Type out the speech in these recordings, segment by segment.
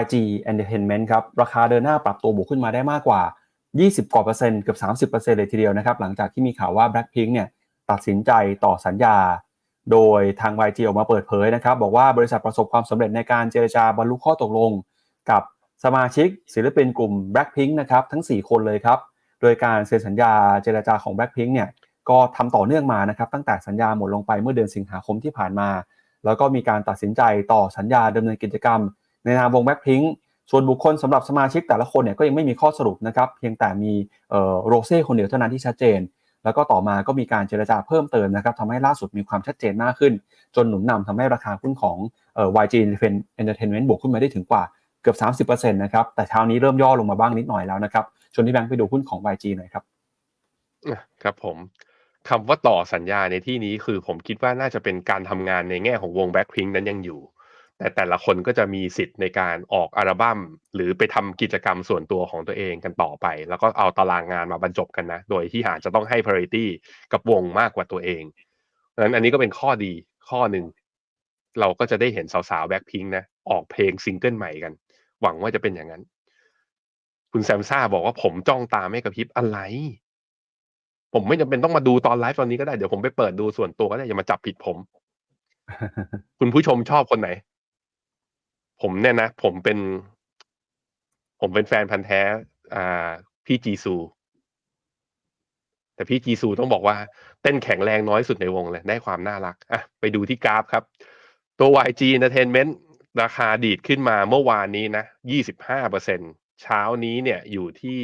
YG Entertainment ครับราคาเดินหน้าปรับตัวบวกขึ้นมาได้มากกว่า 20 กว่าเปอร์เซ็นต์เกือบ30เปอร์เซ็นต์เลยทีเดียวนะครับหลังจากที่มีข่าวว่า Blackpink เนี่ยตัดสินใจต่อสัญญา โดยทาง YG ออกมาเปิดเผยนะครับบอกว่าบริษัทประสบความสำเร็จในการเจรจาบรรลุข้อตกลง กับสมาชิกศิลปินกลุ่ม Blackpink นะครับทั้ง 4 คนเลยครับโดยการเซ็นสัญญาเจรจาของ Blackpink เนี่ยก็ทำต่อเนื่องมานะครับตั้งแต่สัญญาหมดลงไปเมื่อเดือนสิงหาคมที่ผ่านมา แล้วก็มีการตัดสินใจต่อสัญญาดำเนินกิจกรรม ในนามวง Blackpink ส่วนบุคคลสำหรับสมาชิกแต่ละคนเนี่ยก็ยังไม่มีข้อสรุปนะครับเพียงแต่มีโรเซ่คนเดียวเท่านั้นที่ชัดเจน แล้วก็ต่อมาก็มีการเจรจาเพิ่มเติมนะครับทำให้ล่าสุดมีความชัดเจนมากขึ้น จนหนุนนำทำให้ราคาหุ้นของ YG Entertainment บวกขึ้นมาได้ถึงกว่าเกือบ 30%นะครับแต่เช้านี้เริ่มย่อลงมาบ้างนิดหน่อยแล้วนะครับชวนที่แบงค์ไปดูหุ้นของ YG หน่อยครับครับผมคำว่าต่อสัญญาในที่นี้คือผมคิดว่าน่าจะเป็นการทำงานในแง่ของวง Blackpink นั้นยังอยู่ แต่แต่ละคนก็จะมีสิทธิ์ในการออกอัลบั้ม หรือไปทำกิจกรรมส่วนตัวของตัวเองกันต่อไป แล้วก็เอาตารางงานมาบรรจบกันนะ โดยที่อาจจะต้องให้ parity กับวงมากกว่าตัวเองดังนั้นอันนี้ก็เป็นข้อดีข้อหนึ่ง เราก็จะได้เห็นสาวๆ Blackpink นะ ออกเพลงซิงเกิลใหม่กัน หวังว่าจะเป็นอย่างนั้น คุณแซมซ่าบอกว่าผมจ้องตาไม่กระพริบอะไร ผมไม่จำเป็นต้องมาดูตอนไลฟ์ตอนนี้ก็ได้ เดี๋ยวผมไปเปิดดูส่วนตัวก็ได้อย่ามาจับผิดผม คุณผู้ชมชอบคนไหน ผมเนี่ยนะ ผมเป็น ผมเป็นแฟนพันธ์แท้ อ่า พี่จีซู แต่พี่จีซูต้องบอกว่า เต้นแข็งแรงน้อยสุดในวงเลย ได้ความน่ารัก อะ ไปดูที่กราฟครับ ตัว YG Entertainment ราคาดีดขึ้นมาเมื่อวานนี้นะ25เปอร์เซ็นเช้านี้เนี่ยอยู่ที่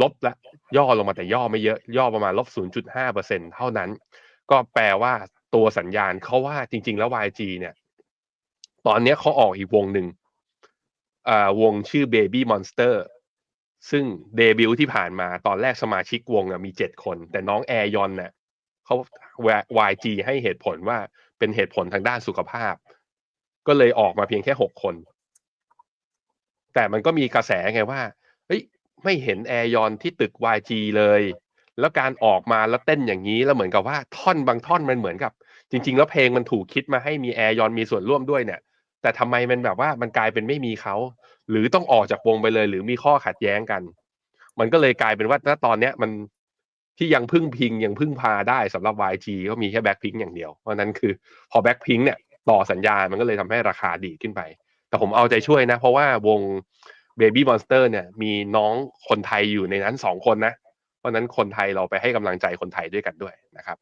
ลบละย่อลงมาแต่ย่อไม่เยอะ ย่อประมาณลบ0.5เปอร์เซ็นเท่านั้น ก็แปลว่าตัวสัญญาณเขาว่าจริง ๆ แล้ว YG เนี่ย ตอนนี้เขาออกอีกวงหนึ่งอ่าวงชื่อ Baby Monster ซึ่งเดบิวที่ผ่านมาตอนแรกสมาชิกวงมีเจ็ดคน แต่น้องแอร์ยอนเนี่ยเขา YG ให้เหตุผลว่าเป็นเหตุผลทางด้านสุขภาพ ก็เลยออกมาเพียงแค่หกคน แต่มันก็มีกระแสไงว่าเฮ้ยไม่เห็นแอร์ยอนที่ตึก YG เลย แล้วการออกมาแล้วเต้นอย่างนี้แล้วเหมือนกับว่าท่อนบางท่อนมันเหมือนกับ จริง ๆ แล้วเพลงมันถูกคิดมาให้มีแอร์ยอนมีส่วนร่วมด้วยเนี่ย แต่ทำไมมันแบบว่ามันกลายเป็นไม่มีเขาหรือต้องออกจากวงไปเลย หรือมีข้อขัดแย้งกัน มันก็เลยกลายเป็นว่าณตอนเนี้ยมันที่ยังพึ่งพิงยังพึ่งพาได้สำหรับ YG ก็มีแค่แบ็คพิงอย่างเดียว เพราะนั้นคือพอแบ็คพิงเนี่ยต่อสัญญา มันก็เลยทำให้ราคาดีขึ้นไป แต่ผมเอาใจช่วยนะ เพราะว่าวง Baby Monster เนี่ยมีน้องคนไทยอยู่ในนั้นสองคนนะ เพราะนั้นคนไทยเราไปให้กำลังใจคนไทยด้วยกันด้วยนะครับ